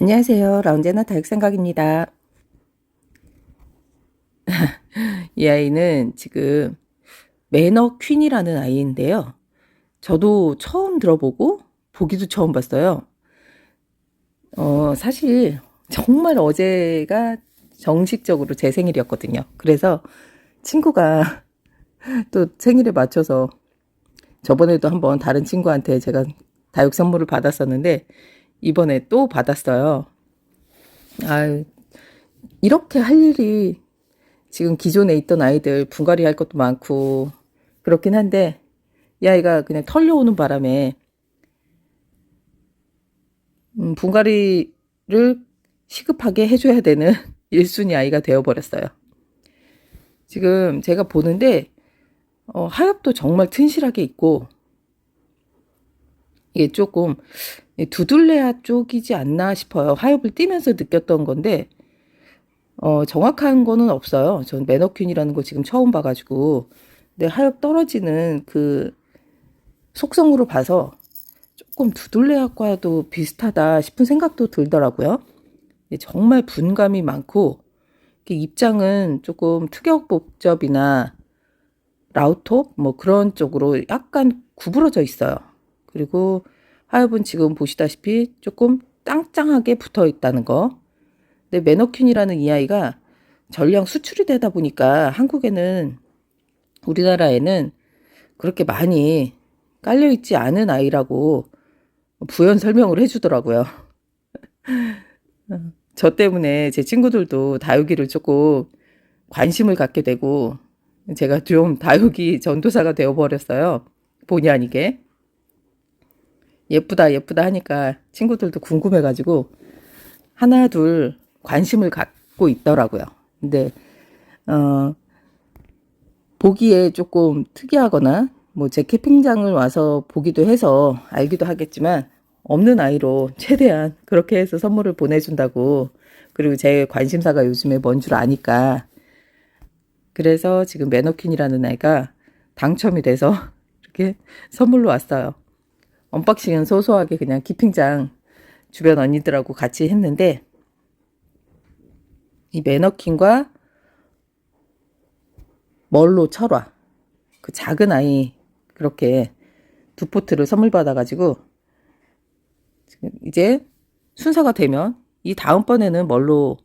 안녕하세요. 라운제나 다육생각입니다. 이 아이는 지금 매너 퀸이라는 아이인데요. 저도 처음 들어보고 보기도 처음 봤어요. 어, 사실 정말 어제가 정식적으로 제 생일이었거든요. 그래서 친구가 또 생일에 맞춰서 저번에도 한번 다른 친구한테 제가 다육 선물을 받았었는데 이번에 또 받았어요. 아, 이렇게 할 일이 지금 기존에 있던 아이들 분갈이 할 것도 많고 그렇긴 한데 이 아이가 그냥 털려오는 바람에 음, 분갈이를 시급하게 해줘야 되는 1순위 아이가 되어버렸어요. 지금 제가 보는데 어, 하엽도 정말 튼실하게 있고 이게 조금 두둘레아 쪽이지 않나 싶어요. 하엽을 띄면서 느꼈던 건데 어, 정확한 거는 없어요. 전 매너퀸이라는 거 지금 처음 봐가지고 근데 하엽 떨어지는 그 속성으로 봐서 조금 두둘레아과도 비슷하다 싶은 생각도 들더라고요. 정말 분감이 많고 입장은 조금 특격복접이나 라우톱 뭐 그런 쪽으로 약간 구부러져 있어요. 그리고 하엽은 지금 보시다시피 조금 짱짱하게 붙어 있다는 거. 근데 매너퀸이라는 이 아이가 전량 수출이 되다 보니까 한국에는 우리나라에는 그렇게 많이 깔려 있지 않은 아이라고 부연 설명을 해주더라고요. 저 때문에 제 친구들도 다육이를 조금 관심을 갖게 되고 제가 좀 다육이 전도사가 되어버렸어요. 본의 아니게. 예쁘다 예쁘다 하니까 친구들도 궁금해가지고 하나 둘 관심을 갖고 있더라고요. 근데 어 보기에 조금 특이하거나 뭐 제 캠핑장을 와서 보기도 해서 알기도 하겠지만 없는 아이로 최대한 그렇게 해서 선물을 보내준다고 그리고 제 관심사가 요즘에 뭔 줄 아니까 그래서 지금 매너퀸이라는 아이가 당첨이 돼서 이렇게 선물로 왔어요. 언박싱은 소소하게 그냥 키핑장 주변 언니들하고 같이 했는데 이 매너킹과 멀로 철화 그 작은 아이 그렇게 두 포트를 선물 받아가지고 이제 순서가 되면 이 다음번에는 멀로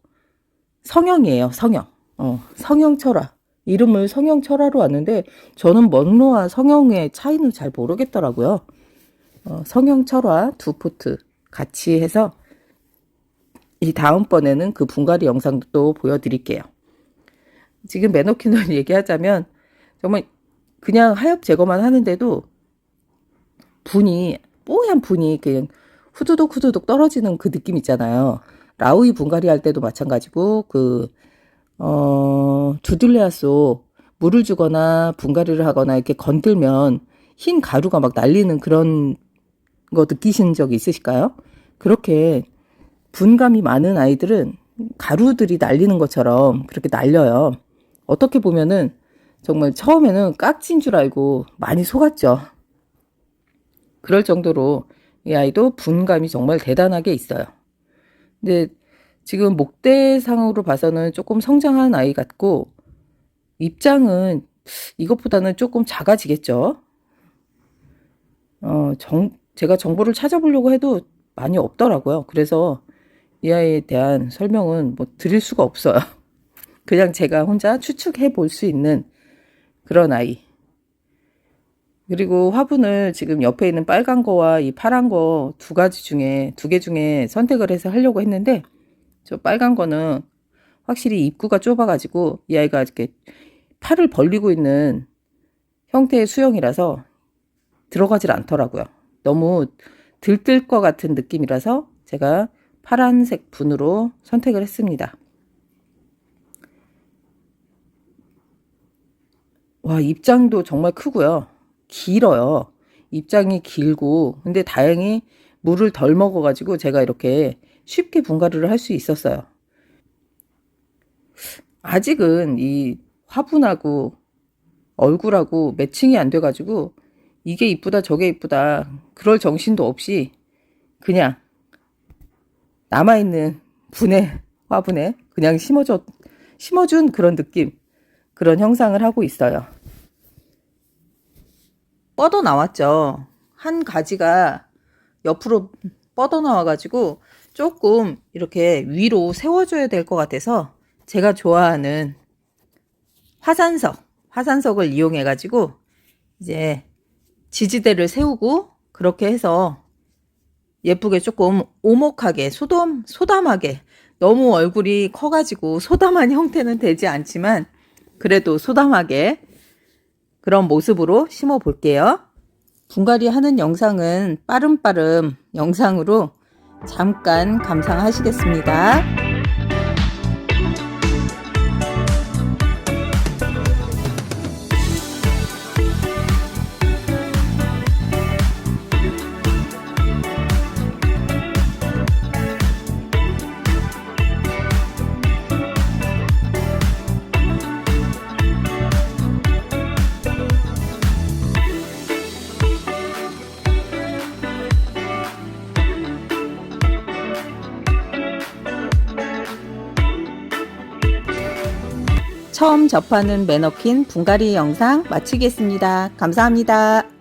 성형이에요 성형. 어 성형 철화 이름을 성형 철화로 왔는데 저는 멀로와 성형의 차이는 잘 모르겠더라고요. 어, 성형 철화 두 포트 같이 해서 이 다음번에는 그 분갈이 영상도 또 보여드릴게요. 지금 매너킨을 얘기하자면 정말 그냥 하엽 제거만 하는데도 분이 뽀얀 분이 그냥 후두둑 후두둑 떨어지는 그 느낌 있잖아요. 라우이 분갈이 할 때도 마찬가지고 그 어, 두들레아소 물을 주거나 분갈이를 하거나 이렇게 건들면 흰 가루가 막 날리는 그런 거 느끼신 적 있으실까요? 그렇게 분감이 많은 아이들은 가루들이 날리는 것처럼 그렇게 날려요. 어떻게 보면은 정말 처음에는 깍진 줄 알고 많이 속았죠. 그럴 정도로 이 아이도 분감이 정말 대단하게 있어요. 근데 지금 목대상으로 봐서는 조금 성장한 아이 같고 입장은 이것보다는 조금 작아지겠죠. 어, 정, 제가 정보를 찾아보려고 해도 많이 없더라고요. 그래서 이 아이에 대한 설명은 뭐 드릴 수가 없어요. 그냥 제가 혼자 추측해 볼 수 있는 그런 아이. 그리고 화분을 지금 옆에 있는 빨간 거와 이 파란 거 두 가지 중에 두 개 중에 선택을 해서 하려고 했는데 저 빨간 거는 확실히 입구가 좁아가지고 이 아이가 이렇게 팔을 벌리고 있는 형태의 수영이라서 들어가질 않더라고요. 너무 들뜰 것 같은 느낌이라서 제가 파란색 분으로 선택을 했습니다. 와, 입장도 정말 크고요. 길어요. 입장이 길고, 근데 다행히 물을 덜 먹어가지고 제가 이렇게 쉽게 분갈이를 할 수 있었어요. 아직은 이 화분하고 얼굴하고 매칭이 안 돼가지고 이게 이쁘다 저게 이쁘다 그럴 정신도 없이 그냥 남아있는 분해, 화분에 그냥 심어줘, 심어준 그런 느낌, 그런 형상을 하고 있어요. 뻗어 나왔죠. 한 가지가 옆으로 뻗어 나와가지고 조금 이렇게 위로 세워줘야 될 것 같아서 제가 좋아하는 화산석, 화산석을 이용해가지고 이제 지지대를 세우고 그렇게 해서 예쁘게 조금 오목하게 소담 소담하게 너무 얼굴이 커가지고 소담한 형태는 되지 않지만 그래도 소담하게 그런 모습으로 심어 볼게요. 분갈이 하는 영상은 빠름빠름 영상으로 잠깐 감상하시겠습니다. 처음 접하는 매너킨 분갈이 영상 마치겠습니다. 감사합니다.